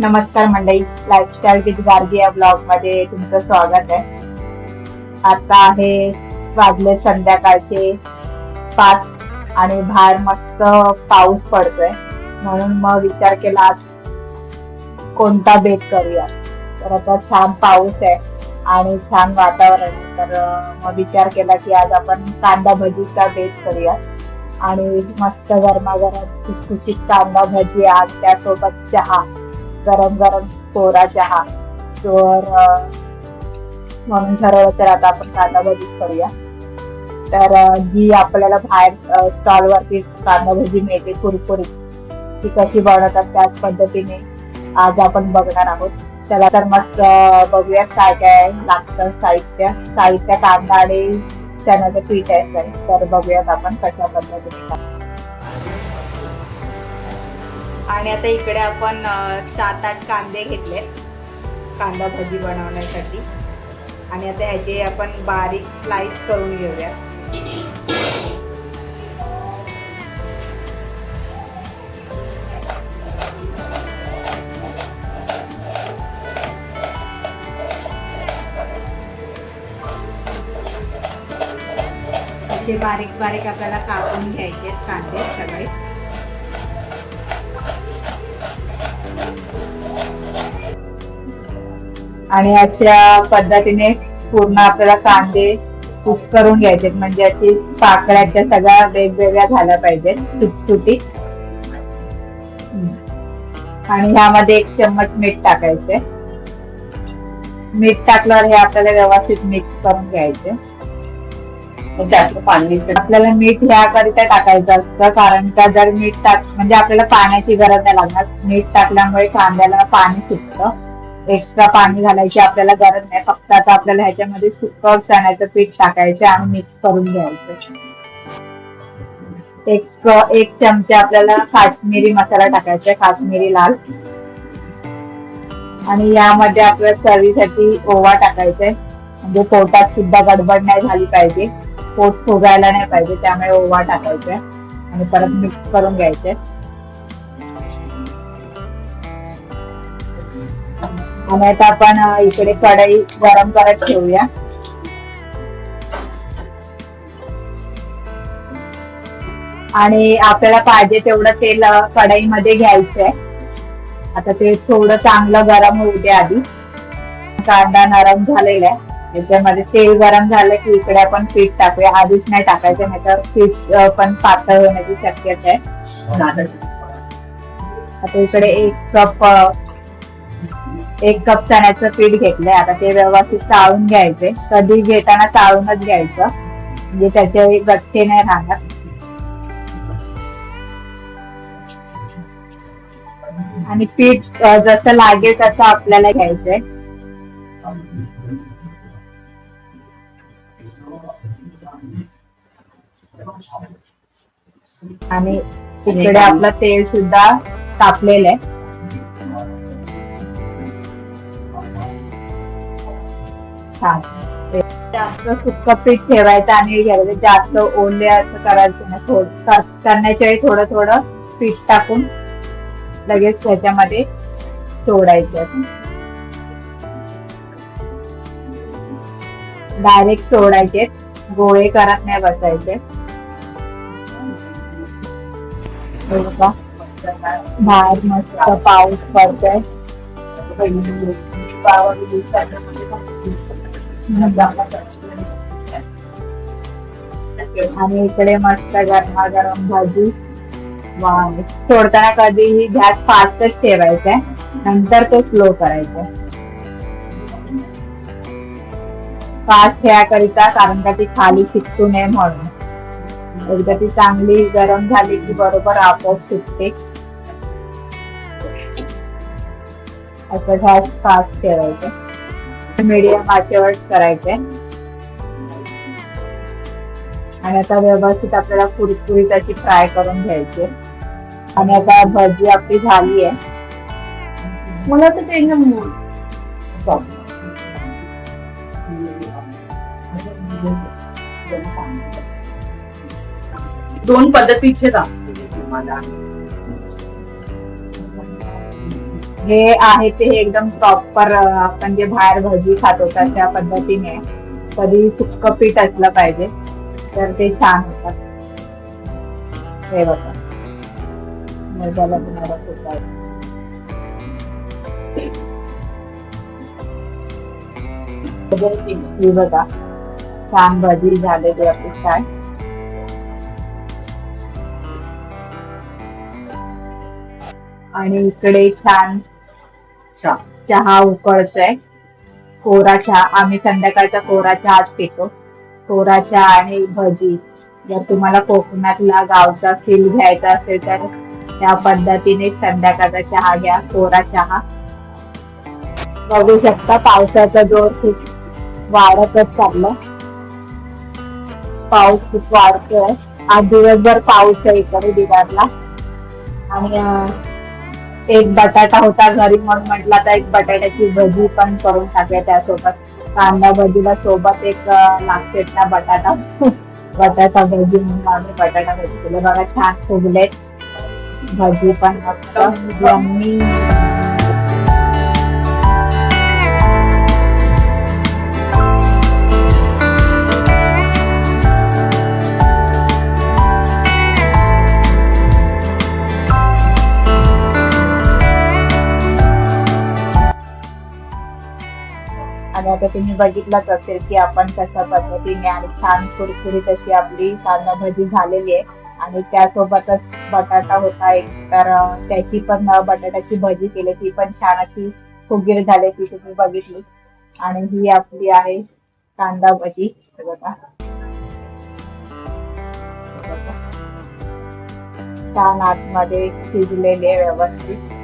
नमस्कार मंडळी. Lifestyle with Gargi या ब्लॉगमध्ये तुमचं स्वागत आहे. आता आहे वाजले संध्याकाळचे पाच आणि बाहेर मस्त पाऊस पडतोय. म्हणून मग विचार केला आज कोणता बेत करूया. तर आता छान पाऊस आहे आणि छान वातावरण आहे. तर मग विचार केला की आज आपण कांदा भजीचा बेत करूया. आणि मस्त गरमागरम खुसखुशीत कांदा भजी आज त्यासोबत चहा. गरम गरम कोरा चहा. तर म्हणून ठरवलं तर आता आपण कांदा भजीच करूया. तर जी आपल्याला बाहेर स्टॉल वरती कांदा भजी मिळते कुरकुरीत ती कशी बनवतात त्याच पद्धतीने आज आपण बघणार आहोत. चला तर मग बघूया काय काय लागतं साहित्य साहित्य कांदा आणि चण्याचं पीठ आहे. तर बघूयात आपण कशा पद्धतीने आणि आता इकडे आपण सात आठ कांदे घेतले. कांदा भजी बनवण्यासाठी. आणि आता ह्याचे आपण बारीक स्लाइस करून घेऊया. असे बारीक बारीक आपल्याला कापून घ्यायचे आहेत कांदे सगळे. आणि अशा पद्धतीने पूर्ण आपल्याला कांदे कुक करून घ्यायचे म्हणजे अशी पाकळ्याच्या सगळ्या वेगवेगळ्या झाल्या पाहिजेत सुटसुटीत. हम्म. आणि ह्यामध्ये एक चम्मच मीठ टाकायचे. मीठ टाकल्यावर हे आपल्याला व्यवस्थित मिक्स करून घ्यायचे. जास्त पाणी आपल्याला मीठ ह्याकरिता टाकायचं असतं कारण का जर मीठ टाक म्हणजे आपल्याला पाण्याची गरज नाही लागणार. मीठ टाकल्यामुळे कांद्याला पाणी सुटतं. एक्स्ट्रा पाणी घालायची आपल्याला गरज नाही. फक्त आता आपल्याला ह्याच्यामध्ये सुक चण्याचं पीठ टाकायचं आणि मिक्स करून घ्यायचं एक एक चमचे आपल्याला काश्मीरी मसाला टाकायचा काश्मीरी लाल. आणि यामध्ये आपल्या चवीसाठी ओवा टाकायचा आहे. म्हणजे पोटात सुद्धा गडबड नाही झाली पाहिजे. पोट फुगायला नाही पाहिजे त्यामुळे ओवा टाकायचा आणि परत मिक्स करून घ्यायचे आणि आता आपण इकडे कढई गरम करत ठेवूया. आणि आपल्याला पाहिजे तेवढं तेल अं, कढईमध्ये घ्यायचंय. आता ते थोडं चांगलं गरम होऊ दे आधी. कांदा नरम झालेला आहे. त्याच्यामध्ये तेल गरम झालं की इकडे आपण पीठ टाकूया. आधीच नाही टाकायचं नाही तर पीठ पण पातळ होण्याची शक्यता आहे. आता इकडे एक कप एक कप चण्याचं पीठ घेतलंय. आता ते व्यवस्थित चाळून घ्यायचे कधी घेताना चाळूनच घ्यायचं. म्हणजे त्याचे गठ्ठे नाही राहणार. आणि पीठ जसं लागेल तसं आपल्याला घ्यायचंय. आणि इकडे आपलं तेल सुद्धा तापलेलं आहे. छान. जास्त सुक्क पीठ ठेवायचं आणि जास्त ओले असं करायचं ना थोडं करण्याच्या वेळी थोडं थोडं पीठ टाकून लगेच त्याच्यामध्ये सोडायचं. डायरेक्ट सोडायचे. गोळे करत नाही बसायचे. बाहेर मस्त पाऊस पडतोय. आणि इकडे मस्त गरमागरम भाजी. सोडताना कधीही गॅस फास्टच ठेवायचा नंतर तो स्लो करायचा. फास्ट ठेवाकरिता कारण का ती खाली चिकटू नये म्हणून. एकदा ती चांगली गरम झाली की बरोबर आपोआप सुटते असं गॅस फास्ट ठेवायचं. मीडियम आचेवर करायचंय आणि आता व्यवस्थित आपल्याला कुरकुरीत अशी फ्राय करून घ्यायची. आणि आता भजी आपली झाली आहे. मला तर ते एकदम दोन पद्धतीचे दाखवते तुम्हाला. हे आहे ते एकदम प्रॉपर आपण जे बाहेर भजी खातो तशा पद्धतीने. कधी सुक्क पीठ असलं पाहिजे तर ते छान होतात हे बघा. तुम्हाला खूप आहे बघा. छान भाजी झालेली आपली काय आणि इकडे छान अच्छा. चहा उकळतोय. कोरा चहा आम्ही संध्याकाळचा कोरा चहाच पितो. कोरा चहा आणि भजी. जर तुम्हाला कोकणातला गावचा फील घ्यायचा असेल तर त्या पद्धतीने संध्याकाळचा चहा घ्या कोरा चहा. बघू शकता पावसाचा जोर खूप वाढतच चालला पाऊस खूप वाढतोय. आज दिवसभर पाऊस आहे इकडे बिहारला आणि एक बटाटा होता घरी म्हणून म्हटलं आता एक बटाट्याची भजी पण करून टाकूया त्यासोबत. कांदा भजीला सोबत एक लागते ना बटाटा. बटाटा भजी म्हणून आम्ही बटाटा भजी केलं. बघा छान फुगलेत भजी पण मस्त. आणि आता तुम्ही बघितलंच असेल की आपण कशा पद्धतीने आणि छान कुरकुरीत अशी आपली कांदा भजी झालेली आहे. आणि त्यासोबतच बटाटा होता एक. तर त्याची पण बटाट्याची भजी केली. ती पण छान अशी फुगीर झाली ती तुम्ही बघितली. आणि ही आपली आहे कांदा भजी बघा. छान आतमध्ये शिजलेली आहे व्यवस्थित.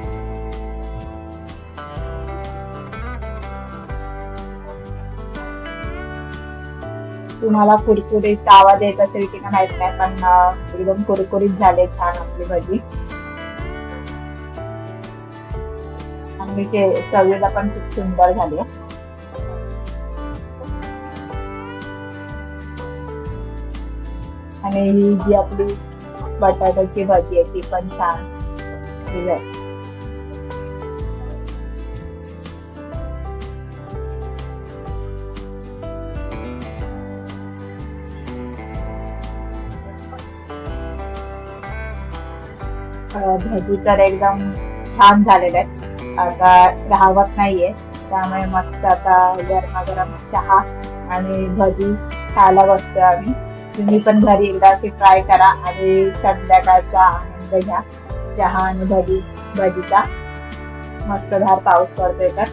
तुम्हाला कुरकुरीत आवाज येत असेल की माहीत नाही पण एकदम कुरकुरीत झाले छान आपली भजी आणि ते चवीला पण खूप सुंदर झाली आहे. आणि ही जी आपली बटाट्याची भाजी आहे ती पण छान आहे. भजी तर एकदम छान झालेलं आहे. आता राहवत नाहीये. त्यामुळे मस्त आता गरमागरम चहा आणि भजी खायला बसतो आम्ही. तुम्ही पण घरी एकदा अशी ट्राय करा आणि संध्याकाळचा आनंद घ्या. चहा आणि भजी भजीचा. मस्त धार पाऊस पडतोय तर.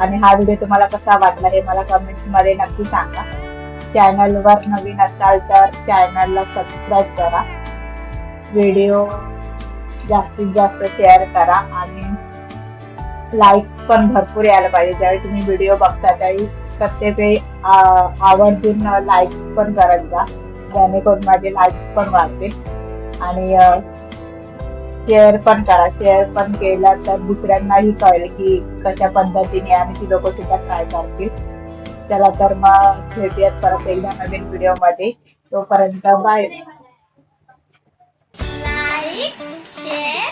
आणि हा व्हिडिओ तुम्हाला कसा वाटला हे मला कमेंट्समध्ये नक्की सांगा. चॅनलवर नवीन असाल तर चॅनलला सबस्क्राईब करा. व्हिडिओ जास्तीत जास्त शेअर करा आणि लाईक्स पण भरपूर यायला पाहिजे. ज्यावेळी तुम्ही व्हिडिओ बघता त्यावेळी प्रत्येक वेळी आवर्जून लाईक्स पण करत जा. जेणेकरून माझे लाईक्स पण वाढतील. आणि शेअर पण करा. शेअर पण केलं तर दुसऱ्यांनाही कळेल की कशा पद्धतीने आणि ती लोक सुद्धा ट्राय करतील. चला तर मग भेटूयात परत एकदा नवीन व्हिडिओमध्ये. तोपर्यंत बाय share